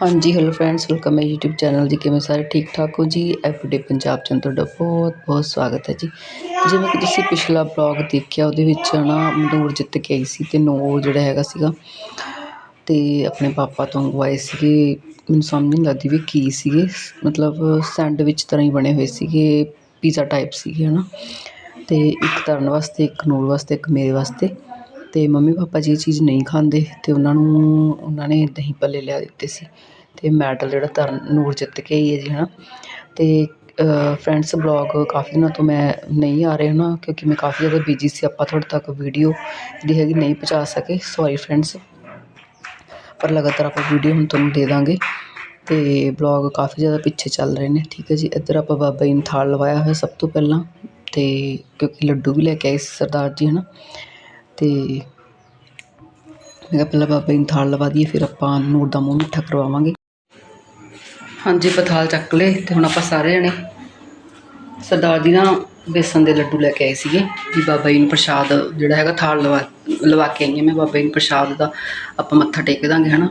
ਹਾਂਜੀ hello friends welcome ਹੈ YouTube channel ਜੀ। ਕਿਵੇਂ ਸਾਰੇ ਠੀਕ ਠਾਕ ਹੋ ਜੀ? ਐਵਰੀਡੇ ਪੰਜਾਬ ਚੈਨਲ ਤੁਹਾਡਾ ਬਹੁਤ ਬਹੁਤ ਸਵਾਗਤ ਹੈ ਜੀ। ਜਿਵੇਂ ਕਿ ਤੁਸੀਂ ਪਿਛਲਾ ਬਲੌਗ ਦੇਖਿਆ, ਉਹਦੇ ਵਿੱਚ ਨਾ ਨੂਰ ਜਿੱਤ ਕੇ ਆਈ ਸੀ ਤੇ ਨੋ ਜਿਹੜਾ ਹੈਗਾ ਸੀਗਾ, ਤੇ ਆਪਣੇ ਪਾਪਾ ਤੋਂ ਮੰਗਵਾਏ ਸੀਗੇ। ਮੈਨੂੰ ਸਮਝ ਨਹੀਂ ਲੱਗਦੀ ਵੀ ਕੀ ਸੀਗੇ। ਮਤਲਬ ਸੈਂਡਵਿਚ ਤਰ੍ਹਾਂ ਹੀ ਬਣੇ ਹੋਏ ਸੀਗੇ ਪੀਜ਼ਾ ਟਾਈਪ ਸੀਗੇ, ਹਨਾ। ਤੇ ਇੱਕ ਤਰਨ ਵਾਸਤੇ, ਇੱਕ ਨੂਰ ਵਾਸਤੇ, ਇੱਕ ਮੇਰੇ ਵਾਸਤੇ। ਅਤੇ ਮੰਮੀ ਪਾਪਾ ਜੀ ਇਹ ਚੀਜ਼ ਨਹੀਂ ਖਾਂਦੇ ਅਤੇ ਉਹਨਾਂ ਨੂੰ, ਉਹਨਾਂ ਨੇ ਦਹੀਂ ਭੱਲੇ ਲਿਆ ਦਿੱਤੇ ਸੀ ਅਤੇ ਮੈਡਲ ਜਿਹੜਾ ਤਰਨ ਨੂਰ ਜਿੱਤ ਕੇ ਆਈ ਹੈ ਜੀ ਹੈ ਨਾ ਅਤੇ ਫਰੈਂਡਸ ਬਲੋਗ ਕਾਫੀ ਦਿਨਾਂ ਤੋਂ ਮੈਂ ਨਹੀਂ ਆ ਰਿਹਾ ਨਾ, ਕਿਉਂਕਿ ਮੈਂ ਕਾਫੀ ਜ਼ਿਆਦਾ ਬਿਜ਼ੀ ਸੀ, ਆਪਾਂ ਤੁਹਾਡੇ ਤੱਕ ਵੀਡੀਓ ਜਿਹੜੀ ਹੈਗੀ ਨਹੀਂ ਪਹੁੰਚਾ ਸਕੇ। ਸੌਰੀ ਫਰੈਂਡਸ ਪਰ ਲਗਾਤਾਰ ਆਪਾਂ ਵੀਡੀਓ ਹੁਣ ਤੁਹਾਨੂੰ ਦੇ ਦਾਂਗੇ। ਅਤੇ ਬਲੌਗ ਕਾਫੀ ਜ਼ਿਆਦਾ ਪਿੱਛੇ ਚੱਲ ਰਹੇ ਨੇ, ਠੀਕ ਹੈ ਜੀ। ਇੱਧਰ ਆਪਾਂ ਬਾਬਾ ਜੀ ਨੂੰ ਥਾਲ ਲਵਾਇਆ ਹੋਇਆ ਸਭ ਤੋਂ ਪਹਿਲਾਂ ਅਤੇ ਕਿਉਂਕਿ ਲੱਡੂ ਵੀ ਲੈ ਕੇ ਆਏ ਸੀ ਸਰਦਾਰ ਜੀ ਹੈ ਨਾ ਤੇ ਮੈਂ ਕਿਹਾ ਪਹਿਲਾਂ ਬਾਬਾ ਜੀ ਨੂੰ ਥਾਲ ਲਵਾ ਦਈਏ, ਫਿਰ ਆਪਾਂ ਨੂਰ ਦਾ ਮੂੰਹ ਮਿੱਠਾ ਕਰਵਾਵਾਂਗੇ। ਹਾਂਜੀ, ਆਪਾਂ ਥਾਲ ਚੱਕ ਲਏ ਤੇ ਹੁਣ ਆਪਾਂ ਸਾਰੇ ਜਣੇ ਸਰਦਾਰ ਜੀ ਨਾ ਬੇਸਨ ਦੇ ਲੱਡੂ ਲੈ ਕੇ ਆਏ ਸੀਗੇ ਵੀ ਬਾਬਾ ਜੀ ਨੂੰ ਪ੍ਰਸ਼ਾਦ ਜਿਹੜਾ ਹੈਗਾ ਥਾਲ ਲਵਾ ਲਵਾ ਕੇ ਆਈ ਹਾਂ ਮੈਂ ਬਾਬਾ ਜੀ ਨੂੰ ਪ੍ਰਸ਼ਾਦ ਦਾ ਆਪਾਂ ਮੱਥਾ ਟੇਕ ਦਾਂਗੇ, ਹਨਾ?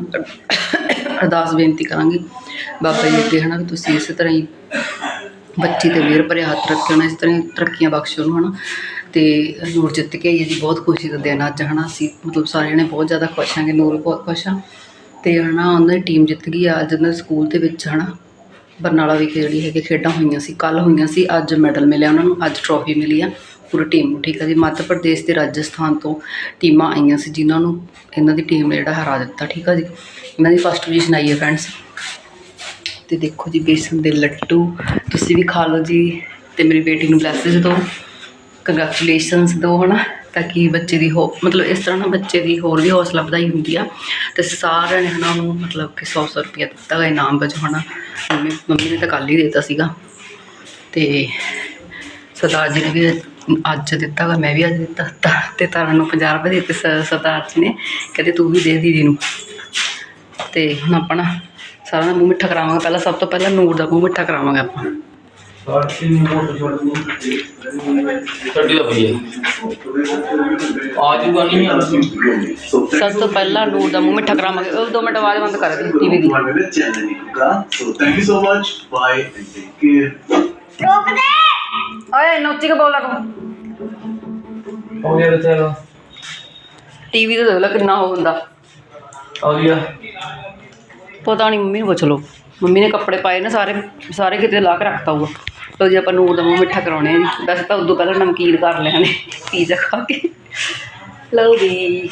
ਅਰਦਾਸ ਬੇਨਤੀ ਕਰਾਂਗੇ ਬਾਬਾ ਜੀ ਅੱਗੇ, ਹਨਾ, ਵੀ ਤੁਸੀਂ ਇਸੇ ਤਰ੍ਹਾਂ ਹੀ ਬੱਚੀ ਤੇ ਮਿਹਰ ਭਰੇ ਹੱਥ ਰੱਖਿਓ ਨਾ, ਇਸ ਤਰ੍ਹਾਂ ਹੀ ਤਰੱਕੀਆਂ ਬਖਸ਼ੋ ਉਹਨੂੰ, ਹਨਾ? ਤੇ ਨੂਰ ਜਿੱਤ ਕੇ ਆਈ ਹੈ ਜੀ, ਬਹੁਤ ਖੁਸ਼ੀ ਦਾ ਦਿਨ ਅੱਜ, ਹਨਾ? ਅਸੀਂ ਮਤਲਬ ਸਾਰੇ ਜਣੇ ਬਹੁਤ ਜ਼ਿਆਦਾ ਖੁਸ਼ ਹਾਂਗੇ ਨੂਰ ਵੀ ਬਹੁਤ ਖੁਸ਼ ਆ ਤੇ ਹਨਾ, ਉਹਨਾਂ ਦੀ ਟੀਮ ਜਿੱਤ ਗਈ ਆ। ਅੱਜ ਉਹਨਾਂ ਦੇ ਸਕੂਲ ਦੇ ਵਿੱਚ, ਹਨਾ, ਬਰਨਾਲਾ ਵਿਖੇ ਜਿਹੜੀ ਹੈਗੀ ਖੇਡਾਂ ਹੋਈਆਂ ਸੀ ਕੱਲ ਹੋਈਆਂ ਸੀ, ਅੱਜ ਮੈਡਲ ਮਿਲਿਆ ਉਹਨਾਂ ਨੂੰ, ਅੱਜ ਟਰੋਫੀ ਮਿਲੀ ਆ, ਪੂਰੀ ਟੀਮ ਨੂੰ, ਠੀਕ ਹੈ ਜੀ? ਮੱਧ ਪ੍ਰਦੇਸ਼ ਤੇ ਰਾਜਸਥਾਨ ਤੋਂ ਟੀਮਾਂ ਆਈਆਂ ਸੀ ਜਿਨ੍ਹਾਂ ਨੂੰ ਇਹਨਾਂ ਦੀ ਟੀਮ ਨੇ ਜਿਹੜਾ ਹਰਾ ਦਿੱਤਾ, ਠੀਕ ਆ ਜੀ? ਇਹਨਾਂ ਦੀ ਫਸਟ ਪੋਜੀਸ਼ਨ ਆਈ ਹੈ ਫਰੈਂਡਸ ਤੇ ਦੇਖੋ ਜੀ, ਬੇਸਨ ਦੇ ਲੱਡੂ, ਤੁਸੀਂ ਵੀ ਖਾ ਲਓ ਜੀ, ਤੇ ਮੇਰੀ ਬੇਟੀ ਨੂੰ ਬਲੈਸਿਸ ਦਿਓ ਕੰਗ੍ਰੈਚੁਲੇਸ਼ਨਸ ਦਿਓ ਹਨਾ? ਤਾਂ ਕਿ ਬੱਚੇ ਦੀ ਹੋ, ਮਤਲਬ ਇਸ ਤਰ੍ਹਾਂ ਨਾ ਬੱਚੇ ਦੀ ਹੋਰ ਵੀ ਹੌਸਲਾ ਵਧਾਈ ਹੁੰਦੀ ਆ। ਤੇ ਸਾਰਿਆਂ ਨੇ, ਹਨਾ, ਉਹਨੂੰ ਮਤਲਬ ਕਿ 100 100 ਰੁਪਇਆ ਦਿੱਤਾ ਗਾ ਇਨਾਮ ਵਜੋਂ ਹਨਾ। ਮੰਮੀ ਮੰਮੀ ਨੇ ਤਾਂ ਕੱਲ੍ਹ ਹੀ ਦੇ ਦਿੱਤਾ ਸੀਗਾ। ਤੇ ਸਰਦਾਰ ਜੀ ਨੇ ਵੀ ਅੱਜ ਦਿੱਤਾ ਗਾ, ਮੈਂ ਵੀ ਅੱਜ ਦਿੱਤਾ। ਤਾਂ, ਤੇ ਤਾਰਾਂ ਨੂੰ 50 ਰੁਪਏ ਦੇ ਦਿੱਤੇ ਸਰਦਾਰ ਜੀ ਨੇ। ਕਹਿੰਦੇ ਤੂੰ ਵੀ ਦੇ ਦੀਦੀ ਨੂੰ। ਤੇ ਹੁਣ ਆਪਣਾ ਨਾ ਸਾਰਿਆਂ ਦਾ ਮੂੰਹ ਮਿੱਠਾ ਕਰਾਵਾਂਗੇ। ਪਹਿਲਾਂ ਸਭ ਤੋਂ ਪਹਿਲਾਂ ਨੂਰ ਦਾ ਮੂੰਹ ਮਿੱਠਾ ਕਰਾਵਾਂਗੇ ਆਪਾਂ। ਛੱਡੀ ਦਾ ਭਈਆ ਆ ਜੂਗਾ ਨਹੀਂ। ਆ ਸਭ ਤੋਂ ਪਹਿਲਾਂ ਨੂਰ ਦਾ ਮੂੰਹ ਮਿੱਠਾ ਕਰਾਵਾਂਗੇ। ਉਹ ਦੋ ਮਿੰਟ ਆਵਾਜ਼ ਬੰਦ ਕਰ ਦੇ ਟੀਵੀ ਦੀ। one minute channel का so thank you so much bye and take care ਓਏ ਨੋਚੀ ਕੇ ਬੋਲ ਲੱਗ ਹੋ ਗਿਆ ਬਚਾਰਾ ਟੀਵੀ ਤੇ ਦੇਖ ਲੈ ਕਿੰਨਾ ਉਹ ਹੁੰਦਾ। ਆ ਗਿਆ। ਪਤਾ ਨਹੀਂ ਮੰਮੀ ਨੂੰ ਪੁੱਛ ਲਓ। ਮੰਮੀ ਨੇ ਕੱਪੜੇ ਪਾਏ ਨਾ, ਸਾਰੇ ਸਾਰੇ ਕਿਤੇ ਲਾ ਕੇ ਰੱਖਤਾ ਹੋਊਗਾ। ਲੋ ਜੀ ਆਪਾਂ ਨੂਰ ਦਾ ਮੂੰਹ ਮਿੱਠਾ ਕਰਾਉਣੇ ਜੀ। ਵੈਸੇ ਤਾਂ ਉਦੋਂ ਪਹਿਲਾਂ ਨਮਕੀਨ ਕਰ ਲਿਆ ਨੇ, ਪੀਜ਼ਾ ਖਾ ਕੇ। ਲਓ ਵੀ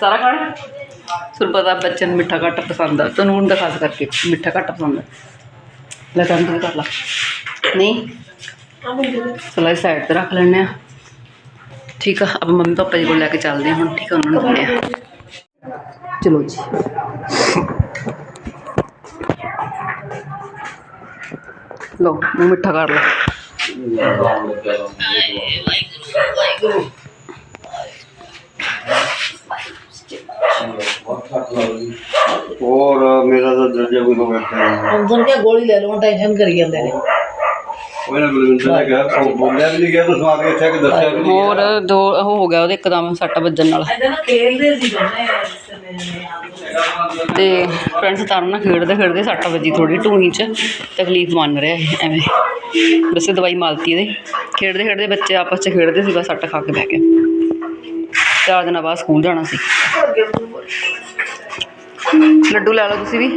ਸਾਰਾ ਖਾਣਾ? ਤੁਹਾਨੂੰ ਪਤਾ ਬੱਚਨ ਮਿੱਠਾ ਘੱਟ ਪਸੰਦ ਆ। ਤੁਹਾਨੂੰ ਹੁਣ ਤਾਂ ਖਾਸ ਕਰਕੇ ਮਿੱਠਾ ਘੱਟ ਪਸੰਦ ਆ। ਲੈ ਤਾਂ ਕਰ ਲਾ। ਨਹੀਂ? ਚਲੋ ਸਾਈਡ ਤੇ ਰੱਖ ਲੈਣੇ ਆ। ਠੀਕ ਆ ਅਬ ਮੰਮੀ ਪਾਪਾ ਜੀ ਕੋਲ ਲੈ ਕੇ ਚੱਲਦੇ ਹਾਂ ਹੁਣ ਠੀਕ ਆ ਉਹਨਾਂ ਨੂੰ ਦਿੰਦੇ ਆ ਚਲੋ ਜੀ ਲੋ ਮੂੰਹ ਮਿੱਠਾ ਕਰ ਲਓ और मेरा तो दर्जा भी हो गया ਅੰਦਰ ਕੇ ਗੋਲੀ ਲੈ ਲਓ ਟੈਨਸ਼ਨ ਕਰੀ ਜਾਂਦੇ ਹੋਰ ਦੋ ਉਹ ਹੋ ਗਿਆ ਉਹਦੇ ਇੱਕਦਮ ਸੱਟ ਵੱਜਣ ਨਾਲ। ਤੇ ਫਰੈਂਡਸ ਤਾਰਨ ਨਾਲ ਖੇਡਦੇ ਖੇਡਦੇ ਸੱਟ ਵੱਜੀ ਥੋੜੀ ਟੂਹੀ 'ਚ ਤਕਲੀਫ ਮੰਨ ਰਿਹਾ ਇਹ ਐਵੇਂ। ਬਸ ਦਵਾਈ ਮਾਲਤੀ ਇਹਦੇ। ਖੇਡਦੇ ਖੇਡਦੇ ਬੱਚੇ ਆਪਸ 'ਚ ਖੇਡਦੇ ਸੀ ਬਸ ਸੱਟ ਖਾ ਕੇ ਬਹਿ ਗਏ। ਚਾਰ ਦਿਨਾਂ ਬਾਅਦ ਸਕੂਲ ਜਾਣਾ ਸੀ। ਲੱਡੂ ਲੈ ਲਓ ਤੁਸੀਂ ਵੀ।